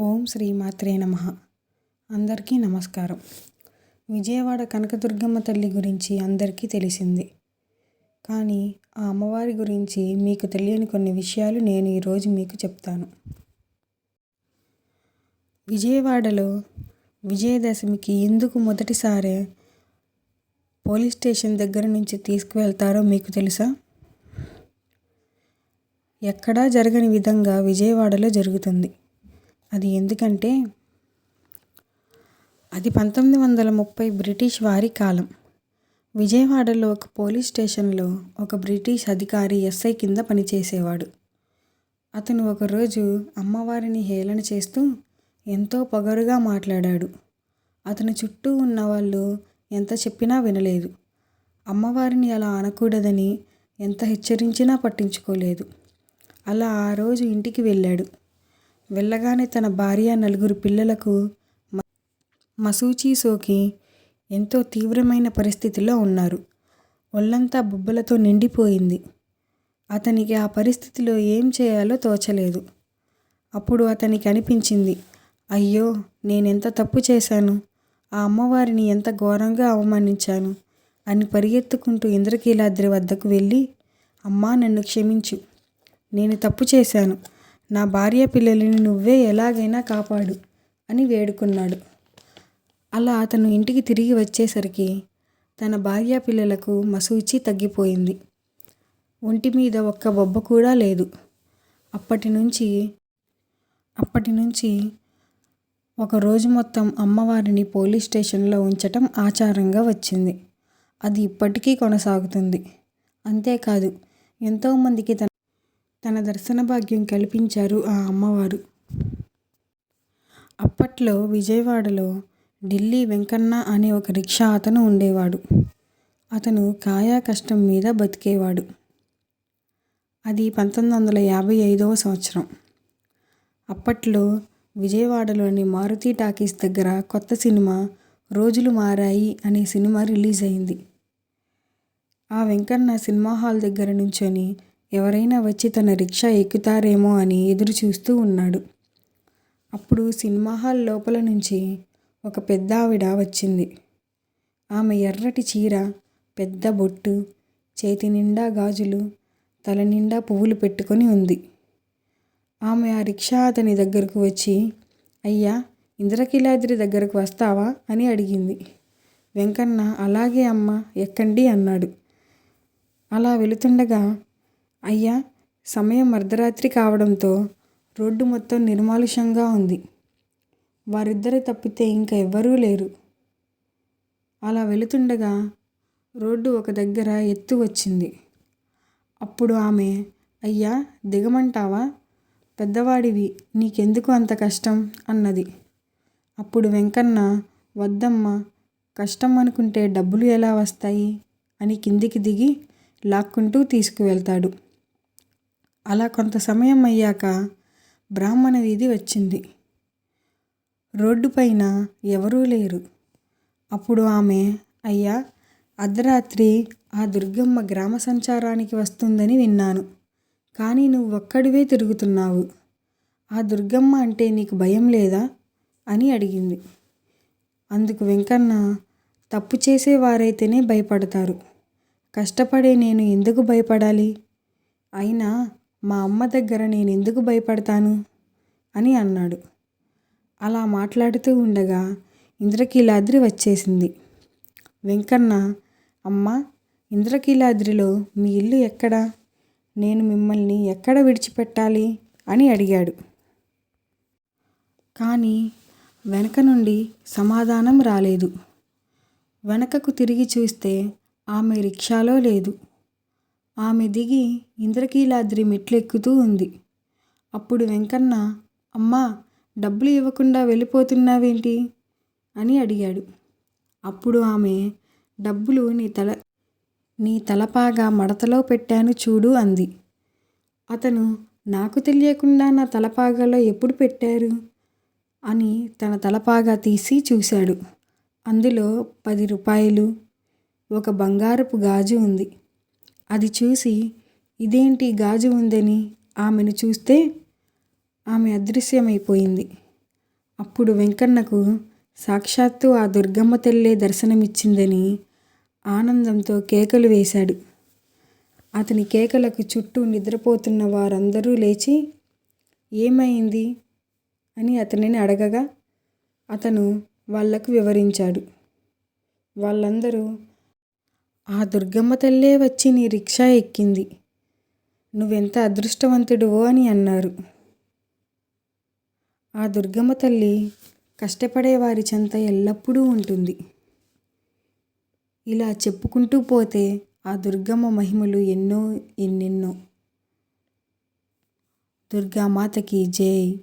ఓం శ్రీ మాత్రే నమ. అందరికీ నమస్కారం. విజయవాడ కనకదుర్గమ్మ తల్లి గురించి అందరికీ తెలిసింది. కానీ ఆ అమ్మవారి గురించి మీకు తెలియని కొన్ని విషయాలు నేను ఈరోజు మీకు చెప్తాను. విజయవాడలో విజయదశమికి ఎందుకు మొదటిసారి పోలీస్ స్టేషన్ దగ్గర నుంచి తీసుకువెళ్తారో మీకు తెలుసా? ఎక్కడా జరగని విధంగా విజయవాడలో జరుగుతుంది. అది ఎందుకంటే అది పంతొమ్మిది వందల ముప్పై బ్రిటిష్ వారి కాలం. విజయవాడలో ఒక పోలీస్ స్టేషన్లో ఒక బ్రిటిష్ అధికారి ఎస్ఐ కింద పనిచేసేవాడు. అతను ఒకరోజు అమ్మవారిని హేళన చేస్తూ ఎంతో పొగరుగా మాట్లాడాడు. అతని చుట్టూ ఉన్న వాళ్ళు ఎంత చెప్పినా వినలేదు. అమ్మవారిని అలా అనకూడదని ఎంత హెచ్చరించినా పట్టించుకోలేదు. అలా ఆ రోజు ఇంటికి వెళ్ళాడు. వెళ్ళగానే తన భార్య నలుగురు పిల్లలకు మసూచి సోకి ఎంతో తీవ్రమైన పరిస్థితిలో ఉన్నారు. ఒళ్ళంతా బుబ్బలతో నిండిపోయింది. అతనికి ఆ పరిస్థితిలో ఏం చేయాలో తోచలేదు. అప్పుడు అతనికి అనిపించింది అయ్యో నేనెంత తప్పు చేశాను? ఆ అమ్మవారిని ఎంత ఘోరంగా అవమానించాను? అని పరిగెత్తుకుంటూ ఇంద్రకీలాద్రి వద్దకు వెళ్ళి అమ్మా నన్ను క్షమించు. నేను తప్పు చేశాను. నా భార్య పిల్లలని నువ్వే ఎలాగైనా కాపాడు అని వేడుకున్నాడు. అలా అతను ఇంటికి తిరిగి వచ్చేసరికి తన భార్య పిల్లలకు మసూచి తగ్గిపోయింది. ఒంటి మీద ఒక్క బొబ్బ కూడా లేదు. అప్పటి నుంచి అప్పటి నుంచి ఒక రోజు మొత్తం అమ్మవారిని పోలీస్ స్టేషన్లో ఉంచటం ఆచారంగా వచ్చింది. అది ఇప్పటికీ కొనసాగుతుంది. అంతేకాదు ఎంతోమందికి తన తన దర్శన భాగ్యం కల్పించారు ఆ అమ్మవారు. అప్పట్లో విజయవాడలో ఢిల్లీ వెంకన్న అనే ఒక రిక్షా అతను ఉండేవాడు. అతను కాయా కష్టం మీద బతికేవాడు. అది పంతొమ్మిది వందల యాభై ఐదవ సంవత్సరం. అప్పట్లో విజయవాడలోని మారుతి టాకీస్ దగ్గర కొత్త సినిమా రోజులు మారాయి అనే సినిమా రిలీజ్ అయింది. ఆ వెంకన్న సినిమా హాల్ దగ్గర నుంచొని ఎవరైనా వచ్చి తన రిక్షా ఎక్కుతారేమో అని ఎదురు చూస్తూ ఉన్నాడు. అప్పుడు సినిమా హాల్ లోపల నుంచి ఒక పెద్ద ఆవిడ వచ్చింది. ఆమె ఎర్రటి చీర పెద్ద బొట్టు చేతి నిండా గాజులు తల నిండా పువ్వులు పెట్టుకొని ఉంది. ఆమె ఆ రిక్షా అతని దగ్గరకు వచ్చి అయ్యా ఇంద్రకీలాద్రి దగ్గరకు వస్తావా? అని అడిగింది. వెంకన్న అలాగే అమ్మ ఎక్కండి అన్నాడు. అలా వెళుతుండగా అయ్యా సమయం అర్ధరాత్రి కావడంతో రోడ్డు మొత్తం నిర్మానుష్యంగా ఉంది. వారిద్దరే తప్పితే ఇంకా ఎవ్వరూ లేరు. అలా వెళుతుండగా రోడ్డు ఒక దగ్గర ఎత్తు వచ్చింది. అప్పుడు ఆమె అయ్యా దిగమంటావా? పెద్దవాడివి నీకెందుకు అంత కష్టం అన్నది. అప్పుడు వెంకన్న వద్దమ్మ కష్టం అనుకుంటే డబ్బులు ఎలా వస్తాయి అని కిందికి దిగి లాక్కుంటూ తీసుకువెళ్తాడు. అలా కొంత సమయం అయ్యాక బ్రాహ్మణ వీధి వచ్చింది. రోడ్డు పైన ఎవరూ లేరు. అప్పుడు ఆమె అయ్యా అర్ధరాత్రి ఆ దుర్గమ్మ గ్రామ సంచారానికి వస్తుందని విన్నాను. కానీ నువ్వు ఒక్కడివే తిరుగుతున్నావు. ఆ దుర్గమ్మ అంటే నీకు భయం లేదా? అని అడిగింది. అందుకు వెంకన్న తప్పు చేసేవారైతేనే భయపడతారు. కష్టపడే నేను ఎందుకు భయపడాలి? అయినా మా అమ్మ దగ్గర నేను ఎందుకు భయపడతాను? అని అన్నాడు. అలా మాట్లాడుతూ ఉండగా ఇంద్రకీలాద్రి వచ్చేసింది. వెంకన్న అమ్మ ఇంద్రకీలాద్రిలో మీ ఇల్లు ఎక్కడ? నేను మిమ్మల్ని ఎక్కడ విడిచిపెట్టాలి? అని అడిగాడు. కానీ వెనక నుండి సమాధానం రాలేదు. వెనకకు తిరిగి చూస్తే ఆమె రిక్షాలో లేదు. ఆమె దిగి ఇంద్రకీలాద్రి మెట్లెక్కుతూ ఉంది. అప్పుడు వెంకన్న అమ్మా డబ్బులు ఇవ్వకుండా వెళ్ళిపోతున్నావేంటి? అని అడిగాడు. అప్పుడు ఆమె డబ్బులు నీ తల నీ తలపాగా మడతలో పెట్టాను చూడు అంది. అతను నాకు తెలియకుండా నా తలపాగాలో ఎప్పుడు పెట్టారు? అని తన తలపాగా తీసి చూశాడు. అందులో పది రూపాయలు ఒక బంగారపు గాజు ఉంది. అది చూసి ఇదేంటి గాజు ఉందని? ఆమెను చూస్తే ఆమె అదృశ్యమైపోయింది. అప్పుడు వెంకన్నకు సాక్షాత్తు ఆ దుర్గమ్మ తల్లే దర్శనమిచ్చిందని ఆనందంతో కేకలు వేశాడు. అతని కేకలకు చుట్టూ నిద్రపోతున్న వారందరూ లేచి ఏమైంది? అని అతనిని అడగగా అతను వాళ్ళకు వివరించాడు. వాళ్ళందరూ ఆ దుర్గమ్మ తల్లే వచ్చి నీ రిక్షా ఎక్కింది. నువ్వెంత అదృష్టవంతుడువో అని అన్నారు. ఆ దుర్గమ్మ తల్లి కష్టపడే వారి చెంత ఎల్లప్పుడూ ఉంటుంది. ఇలా చెప్పుకుంటూ పోతే ఆ దుర్గమ్మ మహిమలు ఎన్నో ఎన్నెన్నో. దుర్గామాతకి జై.